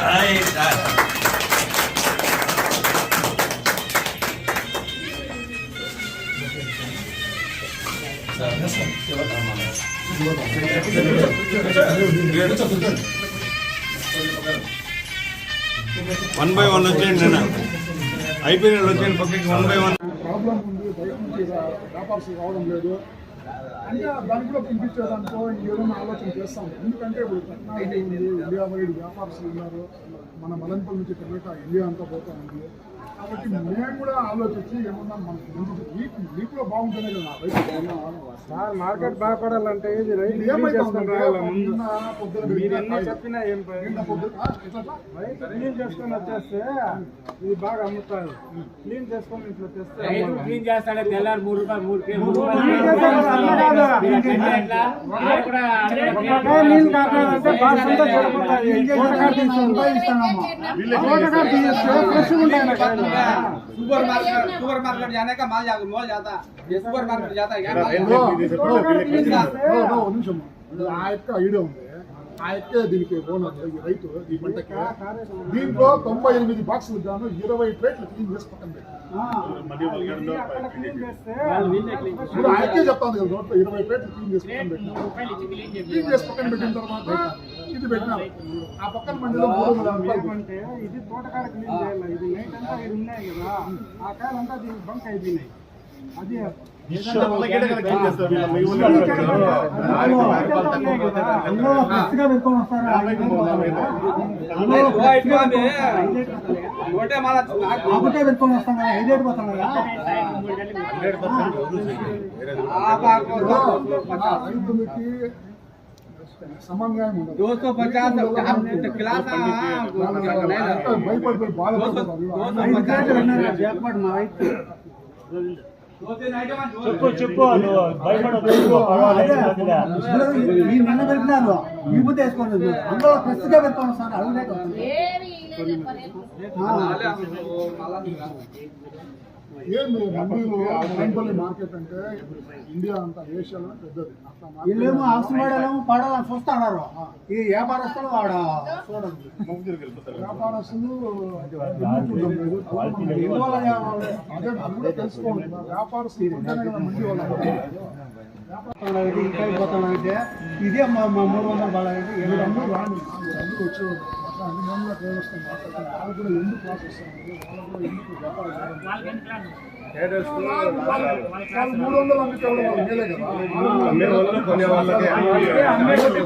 Ahí está. One by one వచ్చేయండి నేను అయిపోయిన వచ్చేయండి పక్కకి వన్ బై వన్ ప్రాబ్లం ఉంది బయట నుంచి వ్యాపారస్తులు రావడం లేదు అంటే దాన్ని కూడా పిలిపించేదానికో ఏదైనా ఆలోచన చేస్తాం. ఎందుకంటే ఇప్పుడు ఇండియా వైడ్ వ్యాపారస్తులు ఉన్నారు. మన మలంపల్ నుంచి కర్ణాటక ఇండియా అంతా పోతా ఉంది. కాబట్టి మేము కూడా ఆలోచించి ఏమన్నా మనకు మీకు మీకు కూడా బాగుంటేనే కదా రైతు సార్ మార్కెట్ బాగుపడాలంటే ఇది రైతు. చెప్పినా ఏం? రైతు క్లీన్ చేసుకొని వచ్చేస్తే ఇది బాగా అమ్ముతారు. క్లీన్ చేసుకొని ఇంట్లో తెస్తే. క్లీన్ చేస్తాడే తెల్లారి మూడు రూపాయలు మూడు రూపాయలు రూపాయలు మీరు చేస్తాడు, అట్లా కాదు. అట్లా ఎట్లా? మీరు కూడా ఒక్కొక్క నీళ్ళు కావాలంటే బాగా చెడిపోతుంది. తోటకాడ తీసుకొని తోటకాడ తీస్తే ఫ్రెష్గా ఉంటాయి నా కాయలు. सुपर मार्केट सुपर मार्केट जाने का माल जा मॉल जाता ये सुपर मार्केट जाता है क्या ఓ, ఓ, ఓ, ఒక నిమిషం ఆ యొక్క ఐడియా ఉంది ఆ యొక్క దీనికి ఓనర్ ఈ రైతు ఈ పంటకి దీంట్లో తొంభై ఎనిమిది బాక్సులు గాను ఇరవై ప్లేట్లు క్లీన్ చేసి పక్కన పెట్టి ఆ, ఇది అక్కడ క్లీన్ చేస్తే ఇప్పుడు ఆ యక్కే చెప్తాను కదా నోట్లో ఇరవై ప్లేట్లు క్లీన్ చేసి పక్కన పెట్టినా క్లీన్ చేసి పక్కన పెట్టిన తర్వాత ఇది పెట్టినాం ఆ పక్కన మండలం ఇది తోటకాడ క్లీన్ చేయాలి ఇది నైట్ అంతా ఉన్నాయి కదా ఆ కాలంతా దీనికి బంక్ అయిపోయినాయి అది ఒకటే పెట్టుకొని दो सौ पचास क्लास అంతా భయపడిపోయి బాధపడుతున్నారు చెప్పు చెప్పు నువ్వు భయపడదు నిన్న పెట్టినాను ఈ ముద్ద వేసుకోండి అందులో ఫ్రెష్ గా పెట్టుకోండి సార్ అడుగులే ఏంది మండీలు మైంపల్లి మార్కెట్ అంటే ఇండియా అంతా ఏషియాలో పెద్దది. వీళ్ళేమో అవసరమేమో పడాలని చూస్తున్నారు. ఈ వ్యాపారస్తులు వాడ? చూడండి. వ్యాపారస్తులు? అదే అది కూడా తెలుసుకోండి వ్యాపారస్తులు ఉంటేనే కదా మండి వాళ్ళు. ఇంకా పోతానంటే ఇదే మా మూడు వందల బాగా అందరూ రాండి. అందరూ వచ్చేవాళ్ళు. అట్లా అన్ని మందిలో ప్రయోగిస్తాం మాట్లాడుతున్నాం వాళ్ళు కూడా ఎందుకు క్లాస్ వస్తున్నారు వాళ్ళు కూడా ఎందుకు వ్యాపారం చేయడం వాళ్ళు మూడు వందలు అమ్మితే కూడా వాళ్ళు మేలే కదా అమ్మే వాళ్ళు కొనే వాళ్ళకి అమ్మే వాళ్ళకి